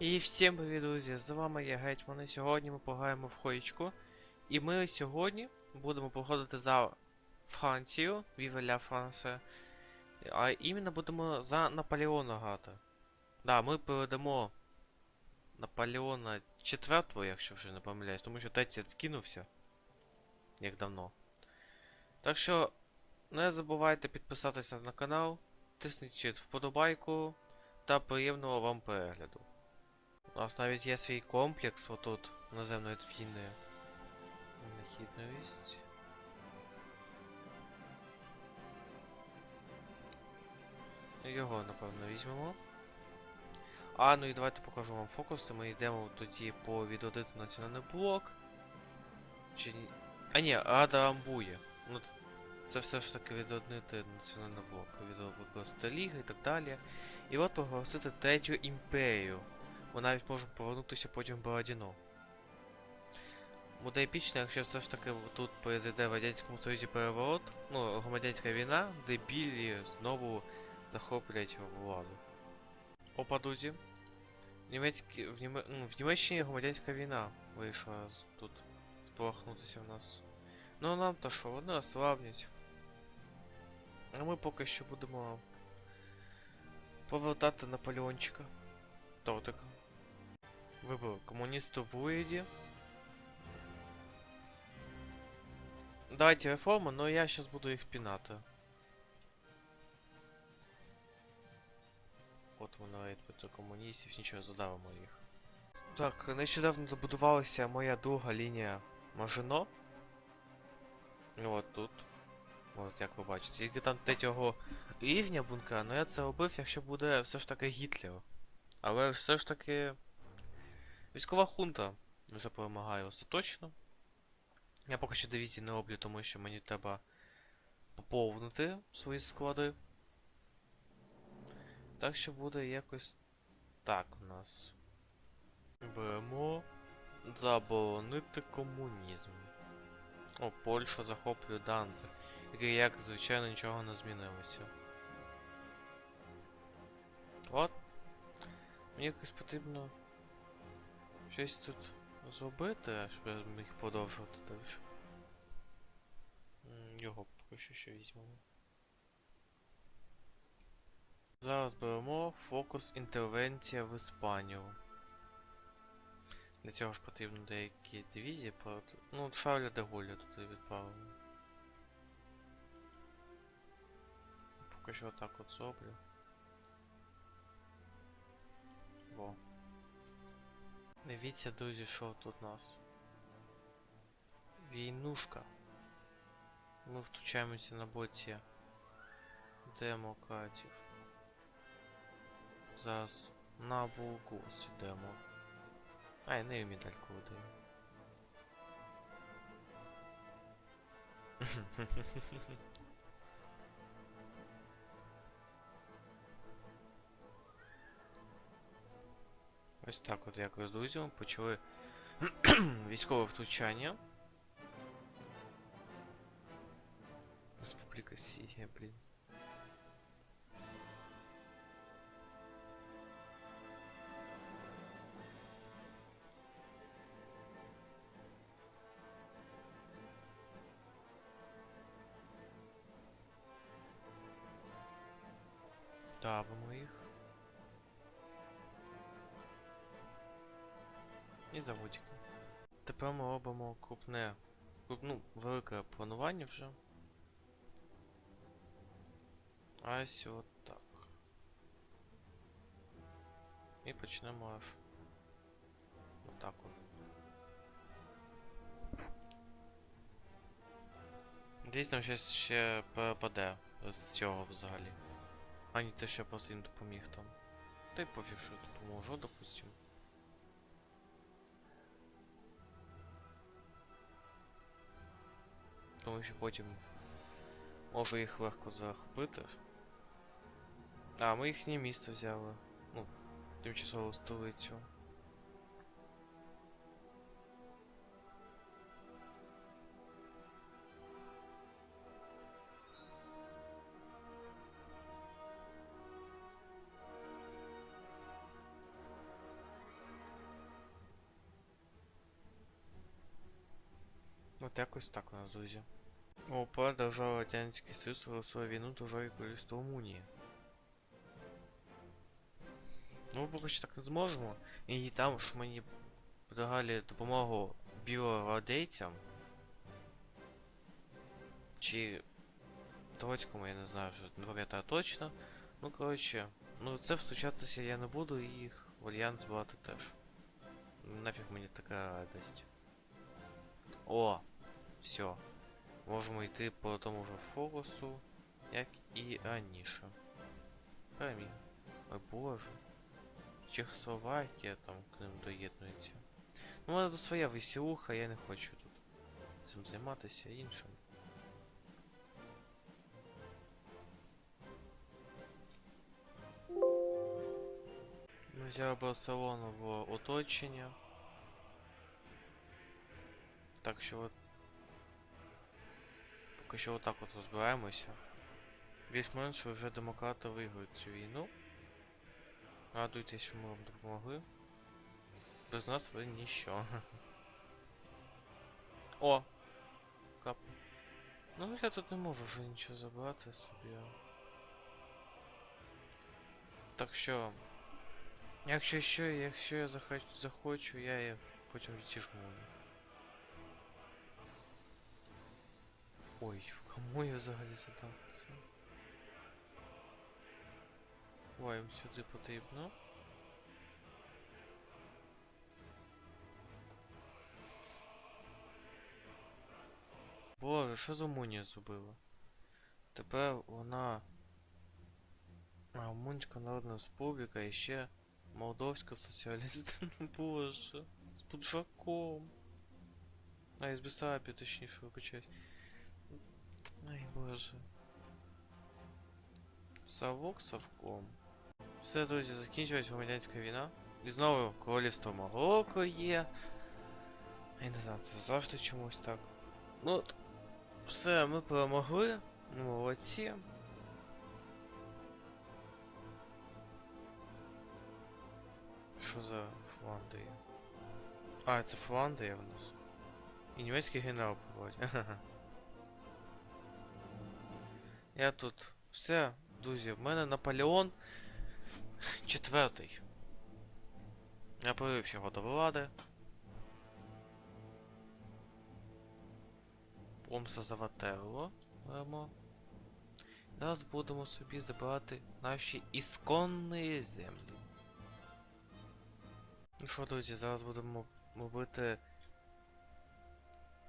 І всім привіт, друзі! З вами я Гетьман, і сьогодні ми пограємо в хоєчку. І ми сьогодні будемо походити за Францію, la France. А іменно будемо за Наполеона грати. Да, ми передамо Наполеона 4, якщо вже не помиляюсь, тому що третій скинувся. Як давно. Так що не забувайте підписатися на канал, тисніть вподобайку та приємного вам перегляду. У нас навіть є свій комплекс отут наземної війни. Нахідність. Його, напевно, візьмемо. А, ну і давайте покажу вам фокуси. Ми йдемо тоді по відродити національний блок. Чи ні. А ні, Рада Амбує. Ну, це все ж таки відроднити національний блок. Відродити ліги і так далі. І от проголосити третю імперію. Ми навіть можемо повернутися потім в Бородіно. Буде епічно, якщо все ж таки тут произойде в Радянському Союзі переворот, ну, громадянська війна, де білі знову захоплять владу. Опа, друзі. Німецькі, в, Німе... ну, в Німеччині громадянська війна вийшла тут спорахнутися в нас. Ну нам то що, вони розслабнять. А ми поки що будемо повертати Наполеончика. Тортика. Вибор комуністу в уряді. Давайте реформи, но я сейчас буду їх пінати. От воно відповідь комуністів, нічого, задавимо їх. Так, нещодавно добудувалася моя друга лінія Мажино. Ну от тут. От як ви бачите. Тільки там третього рівня бункера, але я це робив, якщо буде все ж таки Гітлер. Але все ж таки. Військова хунта вже перемагає остаточно. Я поки що дивізії не роблю, тому що мені треба поповнити свої склади. Так що буде якось так у нас. Беремо заборонити комунізм. О, Польща захоплює Данзиг. Який, як звичайно, нічого не змінилося. От. Мені якось потрібно щось тут зробити, щоб я міг продовжувати далі. Його поки що ще візьмемо. Зараз беремо фокус інтервенція в Іспанію. Для цього ж потрібно деякі дивізії проти. Ну, Шарля де Голля туди відправимо. Поки що отак от зроблю. Во. Дивіться, друзі, що тут у нас. Війнушка. Ми втручаємося на боці демократів. Зараз на Булгус йдемо. Ай, не медальку видаю. Ось так от якось з друзями почали військове втручання. Республіка Сігія, блін. І заводики. Тепер ми робимо крупне, круп- ну, велике планування вже. Ось от так. І почнемо аж. Отак от. Дійсно, щось ще перепаде з цього взагалі. Ані те, що я просто їм допоміг там. Та й пофіг, що я допоможу, допустим. Тому що потім можу їх легко захопити. А, ми їхнє місце взяли. Ну, тимчасову столицю. От якось так у нас, друзі. ОП держава Радянський Союз оголосила війну державі Королівства Румунії. Ну, поки що так не зможемо. І там, що мені предлагали допомогу білородейцям. Чи Троцькому, я не знаю, що не пам'ятаю точно. Ну, коротше, ну це втручатися я не буду і їх в альянс брати теж. Нафіг мені така радость. О! Все. Можемо йти по тому ж фокусу, як і раніше. Пам'ятаю. Ой боже. Чехословакія там к ним доєднується. Ну, мене тут своя веселуха, я не хочу тут цим займатися іншим. Ми взяли Барселону в оточення. Так що от. Поки що отак от розбираємося. Більш-менш вже демократи виграють цю війну. Радуйтесь, що ми вам допомогли. Без нас ви ніщо. О! Кап. Ну я тут не можу вже нічого забрати собі. Так що. Якщо що, якщо я захоч, захочу, я її потім відтіжму. Ой, кому я взагалі задав це? Їм сюди потрібно. Боже, що за Румунія зробила? Тепер вона. Румунська Народна Республіка і ще Молдовська соціаліст. Боже. З Буджаком. А, із Бесарабії, точніше, вибачаюсь. Ай, боже. Савок Савком. Все, друзі, закінчилась громадянська війна. І знову королівство Марокко є. Я не знаю, це завжди чомусь так. Ну, все, ми перемогли. Ми молодці. Що за Фландія? А, це Фландія в нас. І німецький генерал побачить. Я тут. Все, друзі, в мене Наполеон четвертий. Я привив його до влади. Помса за Ватерло беремо. Зараз будемо собі забирати наші ісконні землі. Ну що, друзі, зараз будемо робити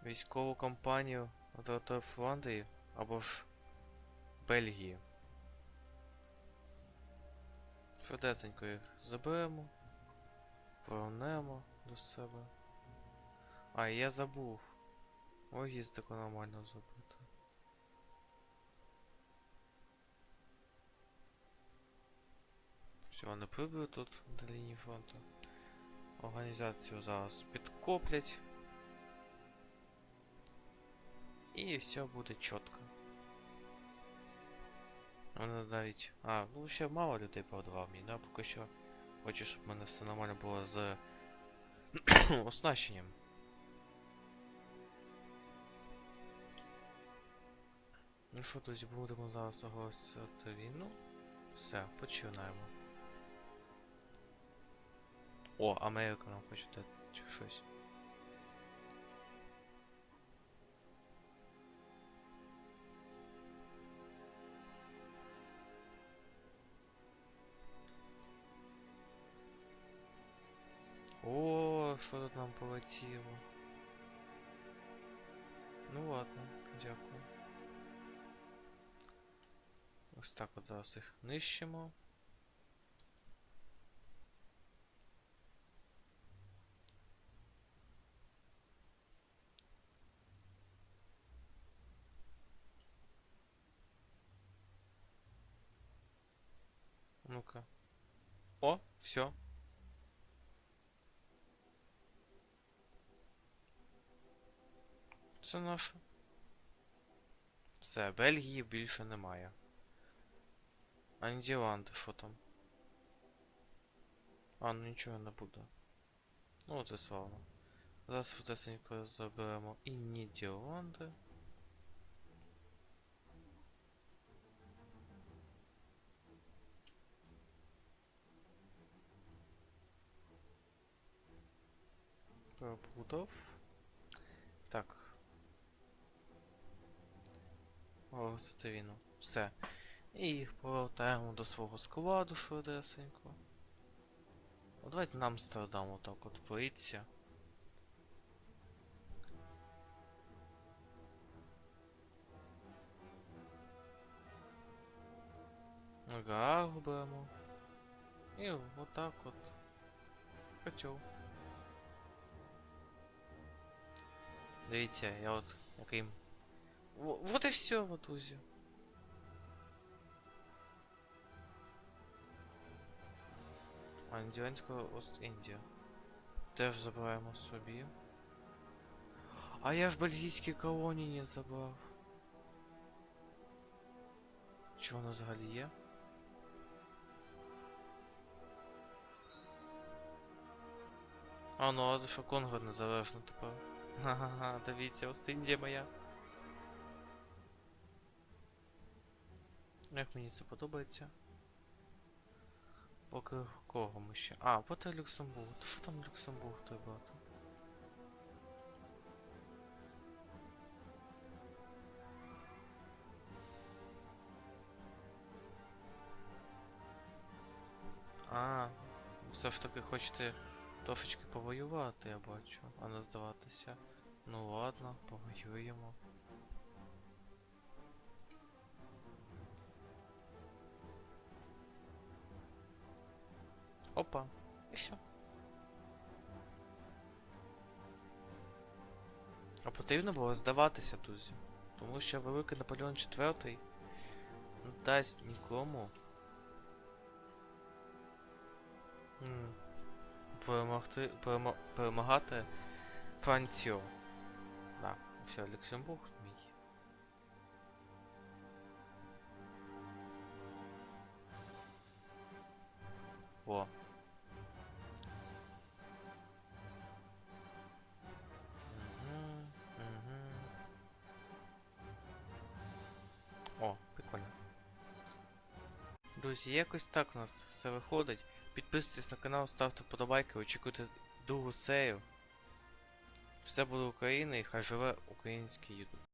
військову кампанію на території Фландрії або ж Бельгії. Швидесенько їх заберемо, повернемо до себе. А, я забув. Логістику нормально зробити. Все, вони прибили тут до лінії фронту. Організацію зараз підкоплять. І все буде чітко. Вони навіть. А, ну ще мало людей продавав мені, да? Поки що хочу, щоб в мене все нормально було з оснащенням. Ну що, друзі, будемо зараз оголосити війну. Все, починаємо. О, Америка нам хоче дати щось. Що тут нам полетіло? Ну ладно, дякую. Ось так от зараз їх нищимо. Ну-ка. О, все. Це наше. Все, Бельгії більше немає. А Нідерланди, що там? А, ну нічого не буде. Ну, це славно. Зараз швидесенько заберемо і Нідерланди. Пробудов. Так. Віно. Все. І їх повертаємо до свого складу швидесенько. О, давайте нам Амстердам отак от вийти. Гаагу беремо. І отак от. Хотів. Дивіться, я от яким. Во- Вот і все, Ватузі. А Індіанська Ост-Індія. Теж забираємо собі. А я ж бельгійські колонії не забрав. Чи воно взагалі є? А ну, а за що Конго незалежно тепер? Ха-ха-ха, дивіться, Ост-Індія моя. Як мені це подобається? Поки кого ми ще? А, поки Люксембург. То що там Люксембург той брати? А, все ж таки хочете трошечки повоювати, я бачу, а не здаватися. Ну ладно, повоюємо. Опа, і все. А потрібно було здаватися, друзі. Тому що Великий Наполеон IV не дасть нікому перемогти, перемо, перемагати Францію. Да, все, Люксембург мій. О. Друзі, якось так у нас все виходить. Підписуйтесь на канал, ставте вподобайки, очікуйте другу сею. Все буде Україна і хай живе український ютуб.